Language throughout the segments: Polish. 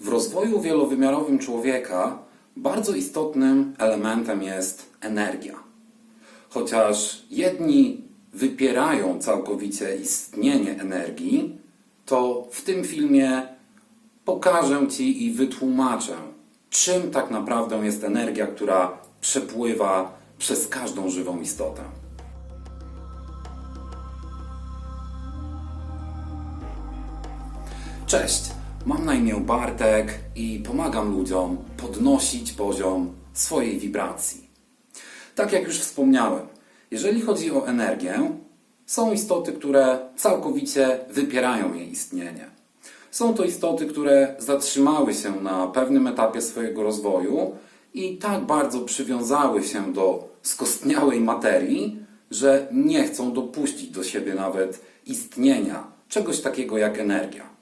W rozwoju wielowymiarowym człowieka bardzo istotnym elementem jest energia. Chociaż jedni wypierają całkowicie istnienie energii, to w tym filmie pokażę Ci i wytłumaczę, czym tak naprawdę jest energia, która przepływa przez każdą żywą istotę. Cześć, mam na imię Bartek i pomagam ludziom podnosić poziom swojej wibracji. Tak jak już wspomniałem, jeżeli chodzi o energię, są istoty, które całkowicie wypierają jej istnienie. Są to istoty, które zatrzymały się na pewnym etapie swojego rozwoju i tak bardzo przywiązały się do skostniałej materii, że nie chcą dopuścić do siebie nawet istnienia czegoś takiego jak energia.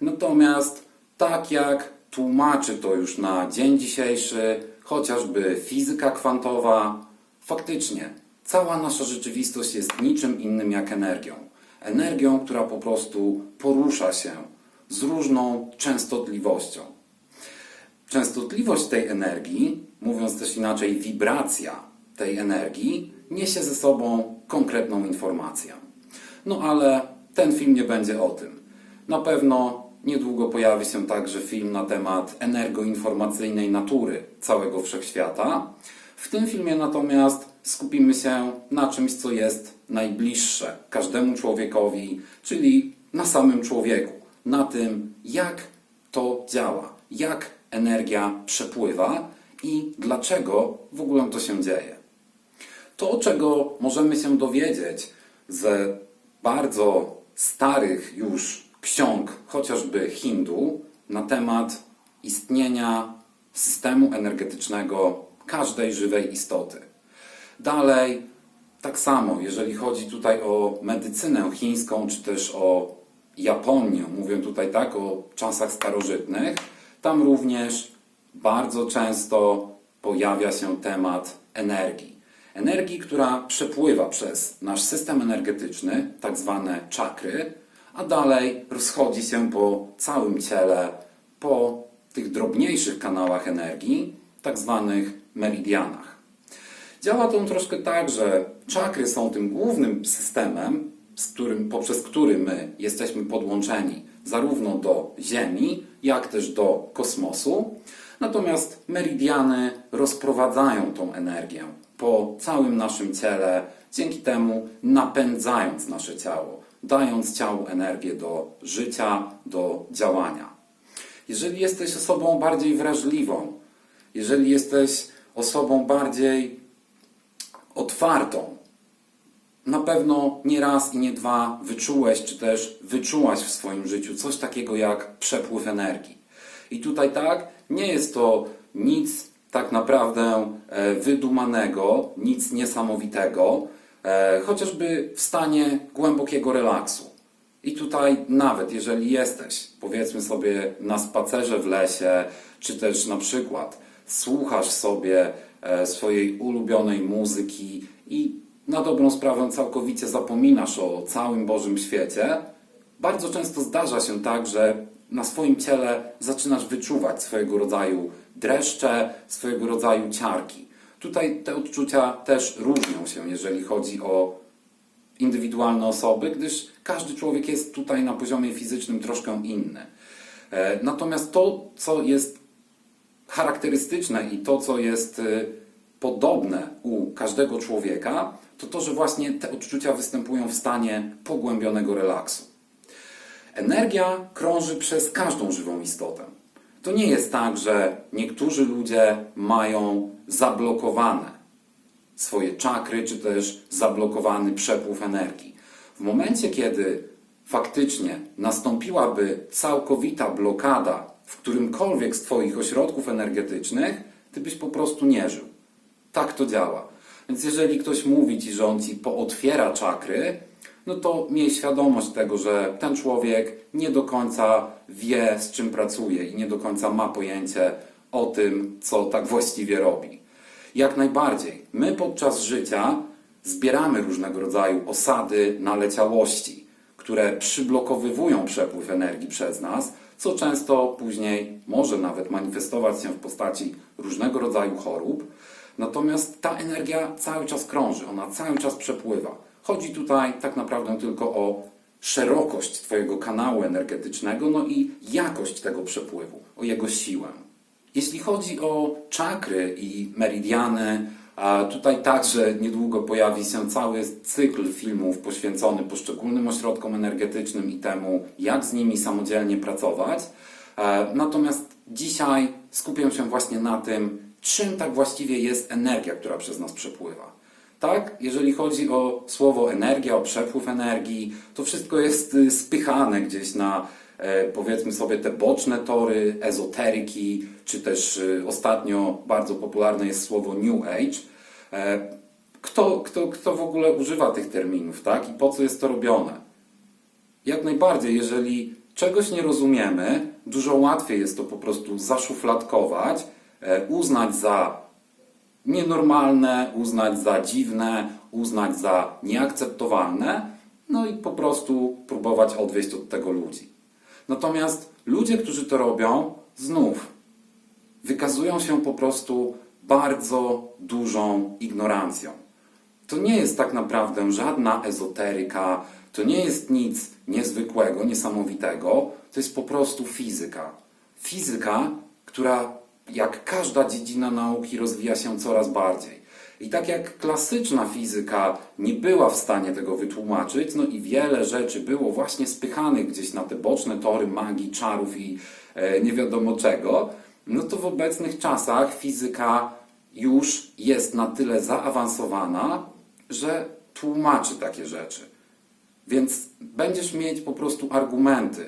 Natomiast tak jak tłumaczy to już na dzień dzisiejszy chociażby fizyka kwantowa, faktycznie cała nasza rzeczywistość jest niczym innym jak energią. Energią, która po prostu porusza się z różną częstotliwością. Częstotliwość tej energii, mówiąc też inaczej, wibracja tej energii, niesie ze sobą konkretną informację. No ale ten film nie będzie o tym. Na pewno niedługo pojawi się także film na temat energoinformacyjnej natury całego wszechświata. W tym filmie natomiast skupimy się na czymś, co jest najbliższe każdemu człowiekowi, czyli na samym człowieku, na tym, jak to działa, jak energia przepływa i dlaczego w ogóle to się dzieje. To, czego możemy się dowiedzieć z bardzo starych już ksiąg, chociażby Hindu, na temat istnienia systemu energetycznego każdej żywej istoty. Dalej, tak samo, jeżeli chodzi tutaj o medycynę chińską, czy też o Japonię, mówię tutaj tak o czasach starożytnych, tam również bardzo często pojawia się temat energii. Energii, która przepływa przez nasz system energetyczny, tak zwane czakry, a dalej rozchodzi się po całym ciele, po tych drobniejszych kanałach energii, tak zwanych meridianach. Działa to troszkę tak, że czakry są tym głównym systemem, którym, poprzez który my jesteśmy podłączeni zarówno do Ziemi, jak też do kosmosu. Natomiast meridiany rozprowadzają tą energię po całym naszym ciele, dzięki temu napędzając nasze ciało, dając ciału energię do życia, do działania. Jeżeli jesteś osobą bardziej wrażliwą, jeżeli jesteś osobą bardziej otwartą, na pewno nie raz i nie dwa wyczułeś, czy też wyczułaś w swoim życiu coś takiego jak przepływ energii. I tutaj tak, nie jest to nic tak naprawdę e, wydumanego, nic niesamowitego, chociażby w stanie głębokiego relaksu. I tutaj nawet jeżeli jesteś, powiedzmy sobie, na spacerze w lesie, czy też na przykład słuchasz sobie e, swojej ulubionej muzyki i na dobrą sprawę całkowicie zapominasz o całym Bożym świecie, bardzo często zdarza się tak, że na swoim ciele zaczynasz wyczuwać swojego rodzaju dreszcze, swojego rodzaju ciarki. Tutaj te odczucia też różnią się, jeżeli chodzi o indywidualne osoby, gdyż każdy człowiek jest tutaj na poziomie fizycznym troszkę inny. E, Natomiast to, co jest charakterystyczne i to, co jest y, podobne u każdego człowieka, to to, że właśnie te odczucia występują w stanie pogłębionego relaksu. Energia krąży przez każdą żywą istotę. To nie jest tak, że niektórzy ludzie mają zablokowane swoje czakry, czy też zablokowany przepływ energii. W momencie, kiedy faktycznie nastąpiłaby całkowita blokada w którymkolwiek z Twoich ośrodków energetycznych, Ty byś po prostu nie żył. Tak to działa. Więc jeżeli ktoś mówi Ci, że on Ci pootwiera czakry, no to miej świadomość tego, że ten człowiek nie do końca wie, z czym pracuje i nie do końca ma pojęcie o tym, co tak właściwie robi. Jak najbardziej. My podczas życia zbieramy różnego rodzaju osady naleciałości, które przyblokowywują przepływ energii przez nas, co często później może nawet manifestować się w postaci różnego rodzaju chorób. Natomiast ta energia cały czas krąży, ona cały czas przepływa. Chodzi tutaj tak naprawdę tylko o szerokość Twojego kanału energetycznego, no i jakość tego przepływu, o jego siłę. Jeśli chodzi o czakry i meridiany, tutaj także niedługo pojawi się cały cykl filmów poświęcony poszczególnym ośrodkom energetycznym i temu, jak z nimi samodzielnie pracować. E, Natomiast dzisiaj skupię się właśnie na tym, czym tak właściwie jest energia, która przez nas przepływa. Tak, jeżeli chodzi o słowo energia, o przepływ energii, to wszystko jest y, spychane gdzieś na powiedzmy sobie te boczne tory ezoteryki, czy też y, ostatnio bardzo popularne jest słowo New Age. E, Kto, kto, kto w ogóle używa tych terminów, tak? I po co jest to robione? Jak najbardziej, jeżeli czegoś nie rozumiemy, dużo łatwiej jest to po prostu zaszufladkować, e, uznać za nienormalne, uznać za dziwne, uznać za nieakceptowalne, no i po prostu próbować odwieść od tego ludzi. Natomiast ludzie, którzy to robią, znów wykazują się po prostu bardzo dużą ignorancją. To nie jest tak naprawdę żadna ezoteryka, to nie jest nic niezwykłego, niesamowitego, to jest po prostu fizyka. Fizyka, która jak każda dziedzina nauki rozwija się coraz bardziej. I tak jak klasyczna fizyka nie była w stanie tego wytłumaczyć, no i wiele rzeczy było właśnie spychanych gdzieś na te boczne tory magii, czarów i e, nie wiadomo czego, no to w obecnych czasach fizyka już jest na tyle zaawansowana, że tłumaczy takie rzeczy. Więc będziesz mieć po prostu argumenty.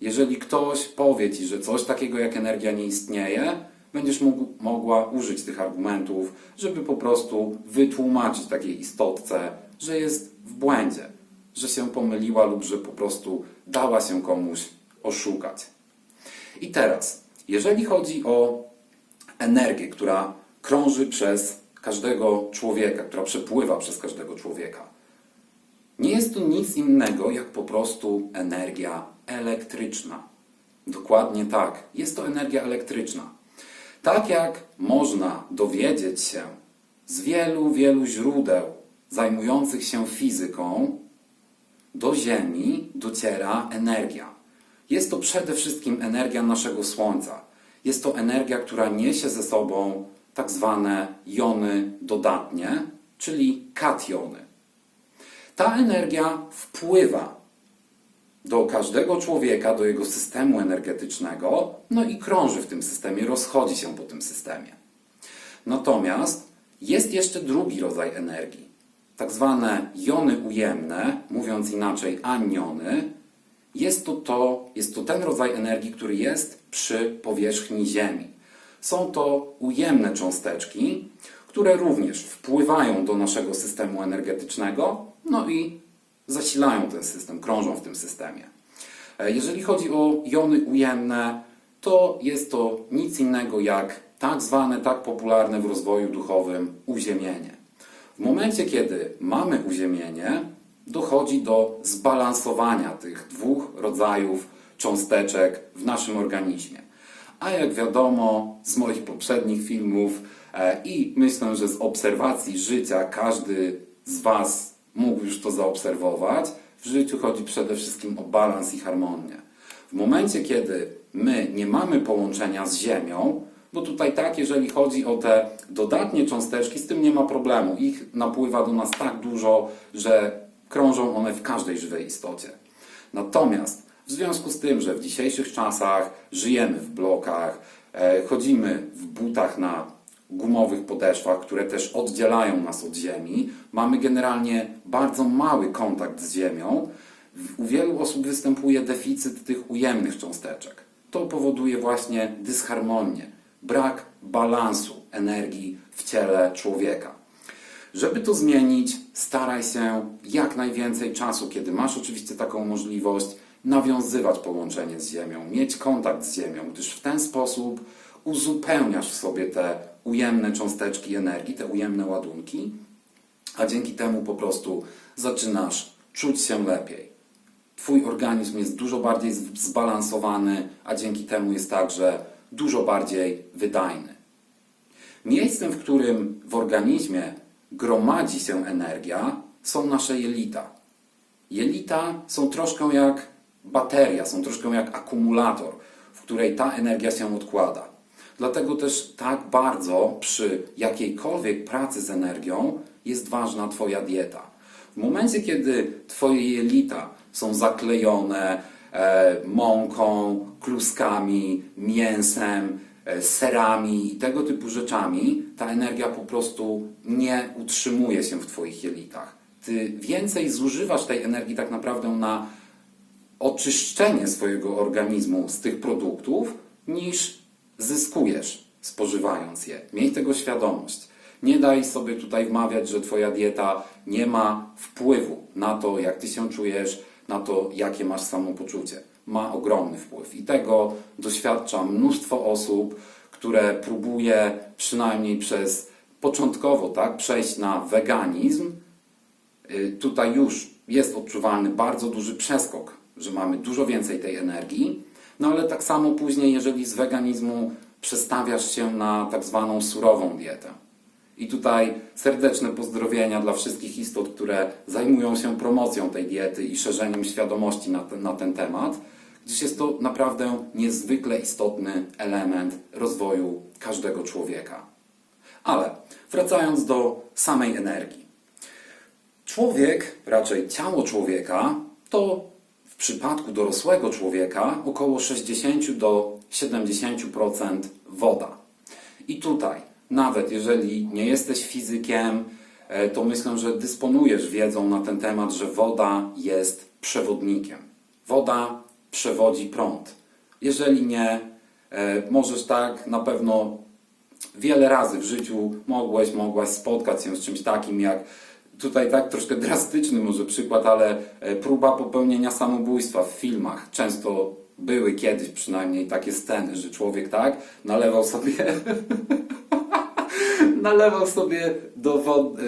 Jeżeli ktoś powie ci, że coś takiego jak energia nie istnieje, będziesz mógł, mogła użyć tych argumentów, żeby po prostu wytłumaczyć takiej istotce, że jest w błędzie, że się pomyliła lub że po prostu dała się komuś oszukać. I teraz, jeżeli chodzi o energię, która krąży przez każdego człowieka, która przepływa przez każdego człowieka, nie jest to nic innego jak po prostu energia elektryczna. Dokładnie tak, jest to energia elektryczna. Tak jak można dowiedzieć się z wielu, wielu źródeł zajmujących się fizyką, do Ziemi dociera energia. Jest to przede wszystkim energia naszego Słońca. Jest to energia, która niesie ze sobą tak zwane jony dodatnie, czyli kationy. Ta energia wpływa do każdego człowieka, do jego systemu energetycznego, no i krąży w tym systemie, rozchodzi się po tym systemie. Natomiast jest jeszcze drugi rodzaj energii, tak zwane jony ujemne, mówiąc inaczej aniony. Jest to, to, jest to ten rodzaj energii, który jest przy powierzchni Ziemi. Są to ujemne cząsteczki, które również wpływają do naszego systemu energetycznego, no i zasilają ten system, krążą w tym systemie. E, Jeżeli chodzi o jony ujemne, to jest to nic innego jak tak zwane, tak popularne w rozwoju duchowym uziemienie. W momencie, kiedy mamy uziemienie, dochodzi do zbalansowania tych dwóch rodzajów cząsteczek w naszym organizmie. A jak wiadomo z moich poprzednich filmów e, i myślę, że z obserwacji życia każdy z Was mógł już to zaobserwować, w życiu chodzi przede wszystkim o balans i harmonię. W momencie, kiedy my nie mamy połączenia z Ziemią, bo tutaj tak, jeżeli chodzi o te dodatnie cząsteczki, z tym nie ma problemu. Ich napływa do nas tak dużo, że krążą one w każdej żywej istocie. Natomiast w związku z tym, że w dzisiejszych czasach żyjemy w blokach, e, chodzimy w butach na gumowych podeszwach, które też oddzielają nas od Ziemi, mamy generalnie bardzo mały kontakt z Ziemią. U wielu osób występuje deficyt tych ujemnych cząsteczek. To powoduje właśnie dysharmonię, brak balansu energii w ciele człowieka. Żeby to zmienić, staraj się jak najwięcej czasu, kiedy masz oczywiście taką możliwość, nawiązywać połączenie z Ziemią, mieć kontakt z Ziemią, gdyż w ten sposób uzupełniasz w sobie te ujemne cząsteczki energii, te ujemne ładunki, a dzięki temu po prostu zaczynasz czuć się lepiej. Twój organizm jest dużo bardziej zbalansowany, a dzięki temu jest także dużo bardziej wydajny. Miejscem, w którym w organizmie gromadzi się energia, są nasze jelita. Jelita są troszkę jak bateria, są troszkę jak akumulator, w której ta energia się odkłada. Dlatego też tak bardzo przy jakiejkolwiek pracy z energią jest ważna Twoja dieta. W momencie, kiedy Twoje jelita są zaklejone e, mąką, kluskami, mięsem, e, serami i tego typu rzeczami, ta energia po prostu nie utrzymuje się w Twoich jelitach. Ty więcej zużywasz tej energii tak naprawdę na oczyszczenie swojego organizmu z tych produktów, niż zyskujesz spożywając je. Miej tego świadomość. Nie daj sobie tutaj wmawiać, że Twoja dieta nie ma wpływu na to, jak Ty się czujesz, na to, jakie masz samopoczucie. Ma ogromny wpływ i tego doświadcza mnóstwo osób, które próbuje przynajmniej przez początkowo tak, przejść na weganizm, Y, tutaj już jest odczuwalny bardzo duży przeskok, że mamy dużo więcej tej energii, no ale tak samo później, jeżeli z weganizmu przestawiasz się na tak zwaną surową dietę. I tutaj serdeczne pozdrowienia dla wszystkich istot, które zajmują się promocją tej diety i szerzeniem świadomości na ten, na ten temat, gdyż jest to naprawdę niezwykle istotny element rozwoju każdego człowieka. Ale wracając do samej energii. Człowiek, raczej ciało człowieka, to w przypadku dorosłego człowieka około 60 do 70% woda. I tutaj, nawet jeżeli nie jesteś fizykiem, e, to myślę, że dysponujesz wiedzą na ten temat, że woda jest przewodnikiem. Woda przewodzi prąd. Jeżeli nie, e, możesz tak na pewno wiele razy w życiu mogłeś, mogłaś spotkać się z czymś takim jak tutaj tak troszkę drastyczny może przykład, ale e, próba popełnienia samobójstwa w filmach. Często były kiedyś przynajmniej takie sceny, że człowiek tak nalewał sobie nalewał sobie do, wod, e,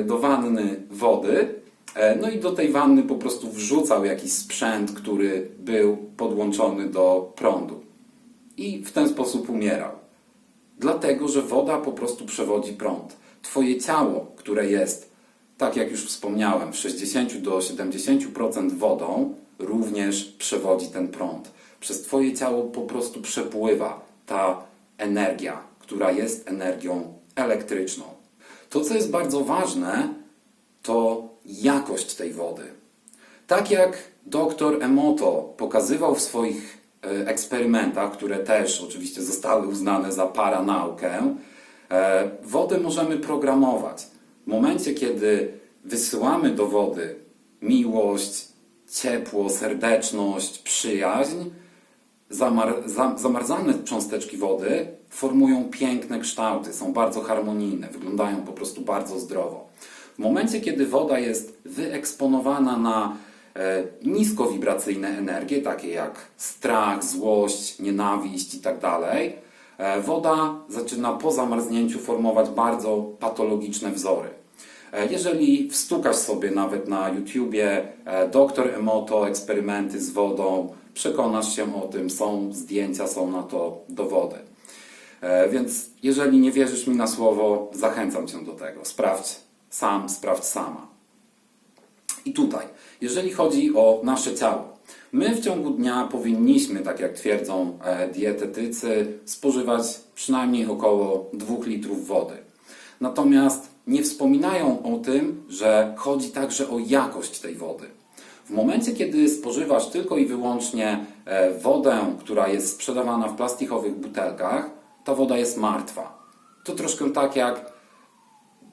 e, do wanny wody no i do tej wanny po prostu wrzucał jakiś sprzęt, który był podłączony do prądu. I w ten sposób umierał. Dlatego, że woda po prostu przewodzi prąd. Twoje ciało, które jest, tak jak już wspomniałem, w 60 do 70% wodą, również przewodzi ten prąd. Przez Twoje ciało po prostu przepływa ta energia, która jest energią elektryczną. To, co jest bardzo ważne, to jakość tej wody. Tak jak dr Emoto pokazywał w swoich e, eksperymentach, które też oczywiście zostały uznane za paranaukę, e, wodę możemy programować. W momencie, kiedy wysyłamy do wody miłość, ciepło, serdeczność, przyjaźń, zamar, za, zamarzane cząsteczki wody formują piękne kształty, są bardzo harmonijne, wyglądają po prostu bardzo zdrowo. W momencie, kiedy woda jest wyeksponowana na e, niskowibracyjne energie, takie jak strach, złość, nienawiść itd., e, woda zaczyna po zamarznięciu formować bardzo patologiczne wzory. E, Jeżeli wstukasz sobie nawet na YouTubie e, Dr. Emoto, eksperymenty z wodą, przekonasz się o tym, są zdjęcia, są na to dowody. E, Więc jeżeli nie wierzysz mi na słowo, zachęcam Cię do tego. Sprawdź sam, sprawdź sama. I tutaj, jeżeli chodzi o nasze ciało, my w ciągu dnia powinniśmy, tak jak twierdzą e, dietetycy, spożywać przynajmniej około 2 litrów wody. Natomiast nie wspominają o tym, że chodzi także o jakość tej wody. W momencie, kiedy spożywasz tylko i wyłącznie e, wodę, która jest sprzedawana w plastikowych butelkach, ta woda jest martwa. To troszkę tak jak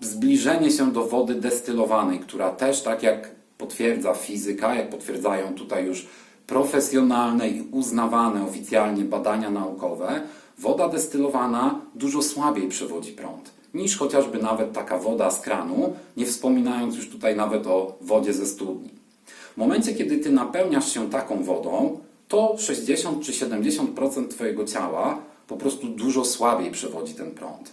zbliżenie się do wody destylowanej, która też, tak jak potwierdza fizyka, jak potwierdzają tutaj już profesjonalne i uznawane oficjalnie badania naukowe, woda destylowana dużo słabiej przewodzi prąd niż chociażby nawet taka woda z kranu, nie wspominając już tutaj nawet o wodzie ze studni. W momencie, kiedy ty napełniasz się taką wodą, to 60 czy 70% Twojego ciała po prostu dużo słabiej przewodzi ten prąd.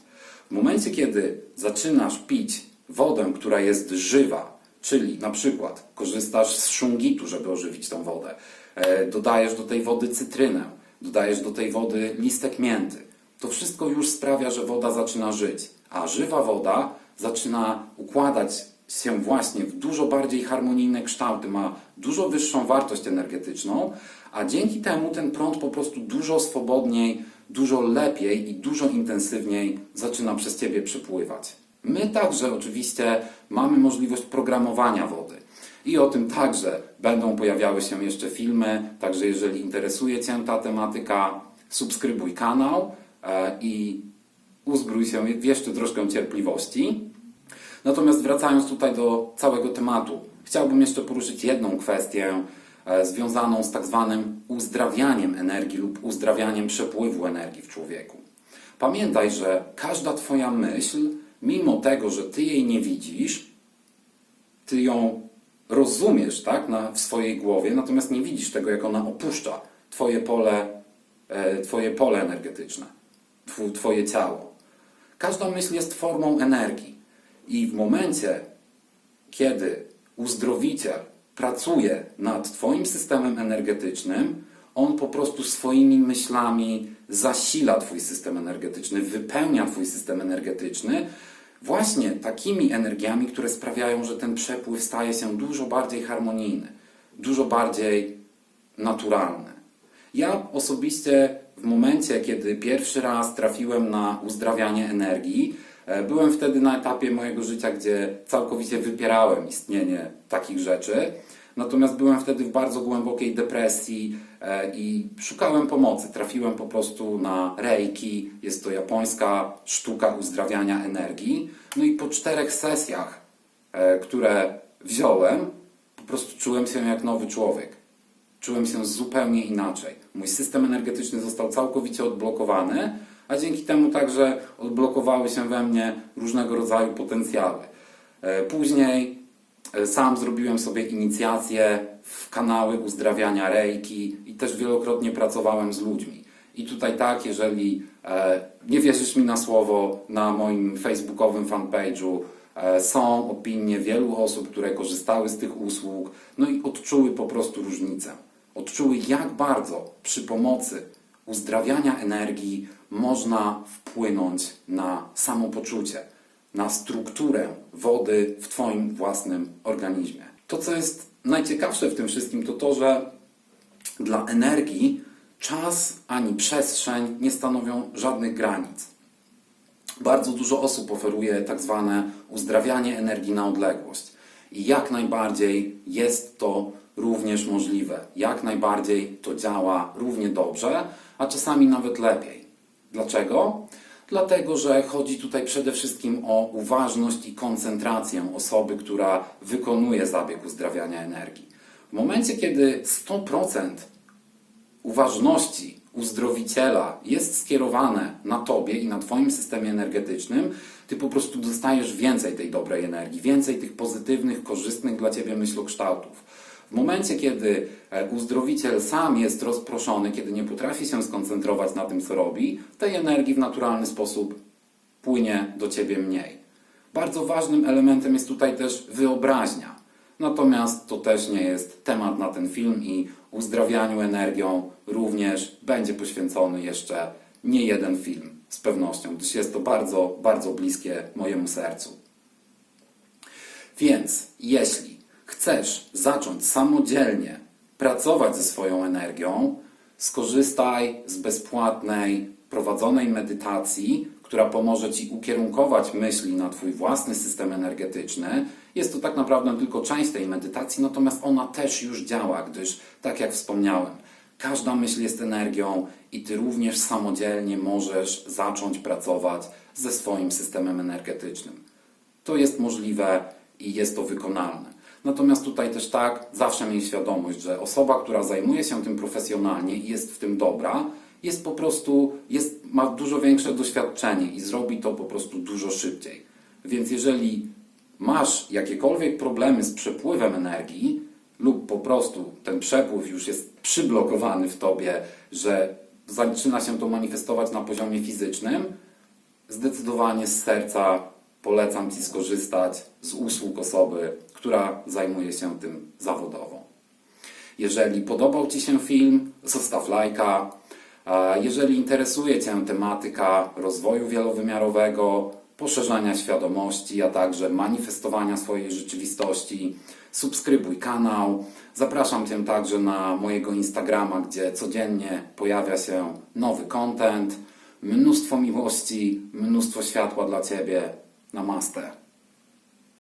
W momencie, kiedy zaczynasz pić wodę, która jest żywa, Czyli na przykład korzystasz z szungitu, żeby ożywić tą wodę. E, Dodajesz do tej wody cytrynę, dodajesz do tej wody listek mięty. To wszystko już sprawia, że woda zaczyna żyć, a żywa woda zaczyna układać się właśnie w dużo bardziej harmonijne kształty, ma dużo wyższą wartość energetyczną, a dzięki temu ten prąd po prostu dużo swobodniej, dużo lepiej i dużo intensywniej zaczyna przez Ciebie przepływać. My także oczywiście mamy możliwość programowania wody. I o tym także będą pojawiały się jeszcze filmy. Także jeżeli interesuje Cię ta tematyka, subskrybuj kanał e, i uzbrój się w jeszcze troszkę cierpliwości. Natomiast wracając tutaj do całego tematu, chciałbym jeszcze poruszyć jedną kwestię e, związaną z tak zwanym uzdrawianiem energii lub uzdrawianiem przepływu energii w człowieku. Pamiętaj, że każda Twoja myśl, mimo tego, że Ty jej nie widzisz, Ty ją rozumiesz tak, na, w swojej głowie, natomiast nie widzisz tego, jak ona opuszcza Twoje pole, e, twoje pole energetyczne, tw- Twoje ciało. Każda myśl jest formą energii. I w momencie, kiedy uzdrowiciel pracuje nad Twoim systemem energetycznym, on po prostu swoimi myślami zasila Twój system energetyczny, wypełnia Twój system energetyczny właśnie takimi energiami, które sprawiają, że ten przepływ staje się dużo bardziej harmonijny, dużo bardziej naturalny. Ja osobiście w momencie, kiedy pierwszy raz trafiłem na uzdrawianie energii, e, byłem wtedy na etapie mojego życia, gdzie całkowicie wypierałem istnienie takich rzeczy. Natomiast byłem wtedy w bardzo głębokiej depresji e, i szukałem pomocy. Trafiłem po prostu na reiki. Jest to japońska sztuka uzdrawiania energii. No i po czterech sesjach, e, które wziąłem, po prostu czułem się jak nowy człowiek. Czułem się zupełnie inaczej. Mój system energetyczny został całkowicie odblokowany, a dzięki temu także odblokowały się we mnie różnego rodzaju potencjały. E, Później sam zrobiłem sobie inicjację w kanały uzdrawiania reiki i też wielokrotnie pracowałem z ludźmi. I tutaj tak, jeżeli e, nie wierzysz mi na słowo, na moim facebookowym fanpage'u e, są opinie wielu osób, które korzystały z tych usług, no i odczuły po prostu różnicę. Odczuły, jak bardzo przy pomocy uzdrawiania energii można wpłynąć na samopoczucie, na strukturę wody w Twoim własnym organizmie. To, co jest najciekawsze w tym wszystkim, to to, że dla energii czas ani przestrzeń nie stanowią żadnych granic. Bardzo dużo osób oferuje tak zwane uzdrawianie energii na odległość. I jak najbardziej jest to również możliwe. Jak najbardziej to działa równie dobrze, a czasami nawet lepiej. Dlaczego? Dlatego, że chodzi tutaj przede wszystkim o uważność i koncentrację osoby, która wykonuje zabieg uzdrawiania energii. W momencie, kiedy 100% uważności uzdrowiciela jest skierowane na Tobie i na Twoim systemie energetycznym, Ty po prostu dostajesz więcej tej dobrej energii, więcej tych pozytywnych, korzystnych dla Ciebie myślokształtów. W momencie, kiedy e, uzdrowiciel sam jest rozproszony, kiedy nie potrafi się skoncentrować na tym, co robi, tej energii w naturalny sposób płynie do Ciebie mniej. Bardzo ważnym elementem jest tutaj też wyobraźnia. Natomiast to też nie jest temat na ten film i uzdrawianiu energią również będzie poświęcony jeszcze nie jeden film z pewnością, gdyż jest to bardzo, bardzo bliskie mojemu sercu. Więc jeśli chcesz zacząć samodzielnie pracować ze swoją energią, skorzystaj z bezpłatnej, prowadzonej medytacji, która pomoże Ci ukierunkować myśli na Twój własny system energetyczny. Jest to tak naprawdę tylko część tej medytacji, natomiast ona też już działa, gdyż, tak jak wspomniałem, każda myśl jest energią i Ty również samodzielnie możesz zacząć pracować ze swoim systemem energetycznym. To jest możliwe i jest to wykonalne. Natomiast tutaj też tak, zawsze miej świadomość, że osoba, która zajmuje się tym profesjonalnie i jest w tym dobra, jest po prostu, jest, ma dużo większe doświadczenie i zrobi to po prostu dużo szybciej. Więc jeżeli masz jakiekolwiek problemy z przepływem energii, lub po prostu ten przepływ już jest przyblokowany w tobie, że zaczyna się to manifestować na poziomie fizycznym, zdecydowanie z serca polecam Ci skorzystać z usług osoby, która zajmuje się tym zawodowo. Jeżeli podobał Ci się film, zostaw lajka. Jeżeli interesuje Cię tematyka rozwoju wielowymiarowego, poszerzania świadomości, a także manifestowania swojej rzeczywistości, subskrybuj kanał. Zapraszam Cię także na mojego Instagrama, gdzie codziennie pojawia się nowy content, mnóstwo miłości, mnóstwo światła dla Ciebie. Namaste.